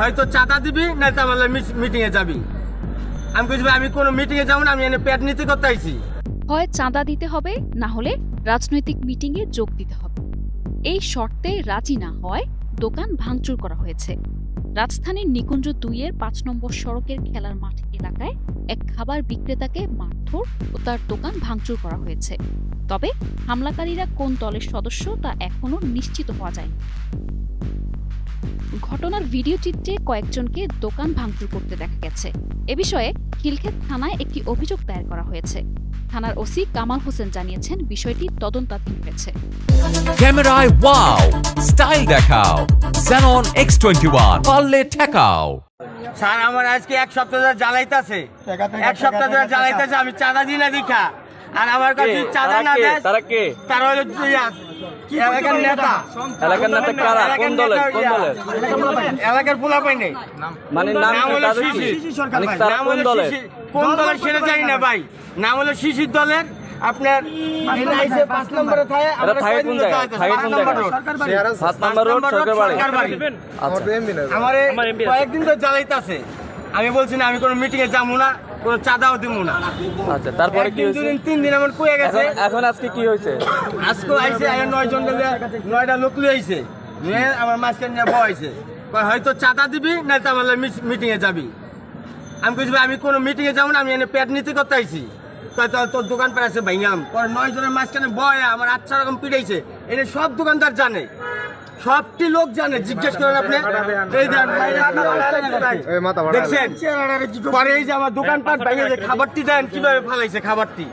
হয়তো চাঁদা দিবি না তো আমার মিটিং এ যাবি। আমি কইছি আমি কোনো মিটিং এ যাব না, আমি এনে পেট নীতি করতে আইছি। হয় চাঁদা দিতে হবে, না হলে রাজনৈতিক মিটিংয়ে যোগ দিতে হবে। এই শর্তে রাজি না হয় দোকান ভাঙচুর করা হয়েছে। রাজধানীর নিকুঞ্জ দুইয়ের পাঁচ নম্বর সড়কের খেলার মাঠ এলাকায় এক খাবার বিক্রেতাকে মারধর ও তার দোকান ভাঙচুর করা হয়েছে। তবে হামলাকারীরা কোন দলের সদস্য তা এখনও নিশ্চিত হওয়া যায় ঘটনার ভিডিও চিত্রে কয়েকজনকে দোকান ভাঙচুর করতে দেখা গেছে। এ বিষয়ে খিলক্ষেত থানায় একটি অভিযোগ দায়ের করা হয়েছে। থানার ওসি কামাল হোসেন জানিয়েছেন বিষয়টি তদন্তাধীন রয়েছে ক্যামেরায় ওয়াও স্টাইল দেখাও Xenon X21 পারলে ঠেকাও। স্যার আমার আজকে এক সপ্তাহ ধরে জ্বালাইতেছে। এক সপ্তাহ ধরে জ্বালাইতেছে আমি চাঁদা দিই না আর আমার কাছে চাঁদা না দেয় তারা কে? তারা হলো এলাকার নেতা। এলাকার নেতা কারা? কোন দলের? কোন দলের? এলাকার পোলা পাই নেই। মানে নাম হলো মানে নাম কোন দলের? কোন দলের সেটা জানি না ভাই। নাম হলো শিশির দলের। আপনার এটা আইছে পাঁচ নম্বরে থাকে এটা থাকে কোন দিন থাকে কোন নম্বর সাত নম্বর রোড সরকার বাড়ি। সরকার বাড়ি। আমারে কয়েকদিন ধরে জ্বালাইতেছে। আমি বলছি না আমি কোনো মিটিং এ যাব না কোনো চাঁদাও দিব না। আচ্ছা তারপরে কি হয়েছে? দুদিন তিন দিন আমার কয়ে গেছে। এখন আজকে কি হয়েছে? আজকে আয় নয় জন নয়টা লোক লিয়ে আইছে। নিয়ে আমার মাঝখানে নিয়ে বয়ছে কয় হয়তো চাঁদা দিবি না তো আমার মিটিং এ যাবি। আমি কইছি আমি কোনো মিটিং এ যাব না আমি এনে পেট নীতি করতে আইছি। তোর দোকান পর আছে ভাইয়াম। পরে নয় জনের মাঝখানে বয় আমার আচ্ছা রকম পিটাইছে। এনে সব দোকানদার জানে। সবটি লোক জানে জিজ্ঞেস করেন আপনি? দেখছেন? পরে এই যে আমার দোকানপাট ভাইয়া খাবারটি দেন কীভাবে ফালাইছে খাবারটি?